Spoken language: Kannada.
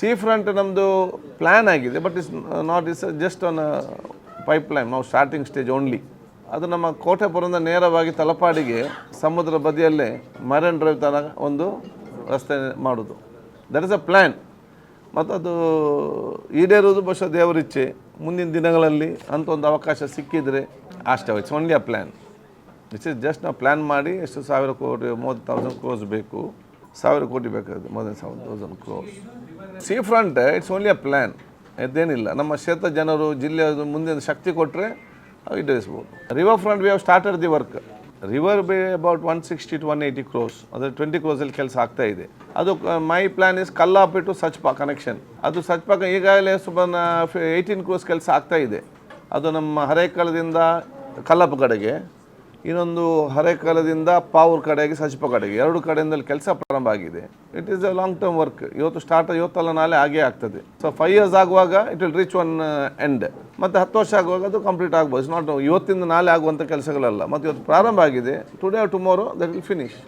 ಸಿ ಫ್ರಂಟ್ ನಮ್ಮದು ಪ್ಲ್ಯಾನ್ ಆಗಿದೆ but is not is just on pipeline ನಾವು ಸ್ಟಾರ್ಟಿಂಗ್ ಸ್ಟೇಜ್ ಓನ್ಲಿ ಅದು ನಮ್ಮ ಕೋಟೆಪುರದಿಂದ ನೇರವಾಗಿ ತಲಪಾಡಿಗೆ ಸಮುದ್ರ ಬದಿಯಲ್ಲೇ ಮರೈನ್ ಡ್ರೈವ್ ತನಕ ಒಂದು ರಸ್ತೆ ಮಾಡೋದು. ದಟ್ ಇಸ್ ಅ ಪ್ಲ್ಯಾನ್ ಮತ್ತು ಅದು ಈಡೇರೋದು ಬಹುಶಃ ದೇವರಿಚ್ಛೆ ಮುಂದಿನ ದಿನಗಳಲ್ಲಿ ಅಂತ ಒಂದು ಅವಕಾಶ ಸಿಕ್ಕಿದರೆ ಅಷ್ಟೇ it's only a plan it's is just ನಾವು ಪ್ಲ್ಯಾನ್ ಮಾಡಿ ಎಷ್ಟು ಸಾವಿರ ಕೋಟಿ, ಮೂವತ್ತು ತೌಸಂಡ್ ಕ್ರೋಸ್ ಬೇಕು. ಸಾವಿರ ಕೋಟಿ ಬೇಕಾಗುತ್ತೆ more than seven thousand crores sea front it's only a plan ಅದೇನಿಲ್ಲ, ನಮ್ಮ ಕ್ಷೇತ್ರ ಜನರು, ಜಿಲ್ಲೆ ಮುಂದಿನ ಶಕ್ತಿ ಕೊಟ್ಟರೆ ಈಡೇರಿಸ್ಬೋದು. River front we have started the work river bay about one sixty to one eighty crores ಅಂದರೆ ಟ್ವೆಂಟಿ ಕ್ರೋಸಲ್ಲಿ ಕೆಲಸ ಆಗ್ತಾ ಇದೆ. ಅದು my plan is Kallapi to Sachpa connection ಅದು ಸಚ್ಪಾ ಈಗಾಗಲೇ ಸುಮಾರು ಏಯ್ಟೀನ್ ಕ್ರೋಸ್ ಕೆಲಸ ಆಗ್ತಾ ಇದೆ. ಅದು ನಮ್ಮ ಹರೇಕಾಲದಿಂದ ಕಲ್ಲಪ್ಪ ಕಡೆಗೆ. ಇನ್ನೊಂದು ಹರೇಕಾಲದಿಂದ ಪಾವೂರ್ ಕಡೆಗೆ ಸಚಿಪ ಕಡೆಗೆ. ಎರಡು ಕಡೆಯಿಂದಲೂ ಕೆಲಸ ಪ್ರಾರಂಭ ಆಗಿದೆ. It is a long term work ಇವತ್ತು ಸ್ಟಾರ್ಟ್ ಇವತ್ತಲ್ಲ ನಾಳೆ ಆಗೇ ಆಗ್ತದೆ. ಸೊ ಫೈವ್ ಇಯರ್ಸ್ ಆಗುವಾಗ it will reach one end ಮತ್ತು ಹತ್ತು ವರ್ಷ ಆಗುವಾಗ ಅದು ಕಂಪ್ಲೀಟ್ ಆಗ್ಬೋದು. ನಾಟ್ ಇವತ್ತಿಂದ ನಾಳೆ ಆಗುವಂಥ ಕೆಲಸಗಳಲ್ಲ. ಮತ್ತು ಇವತ್ತು ಪ್ರಾರಂಭ ಆಗಿದೆ. Today tomorrow that will finish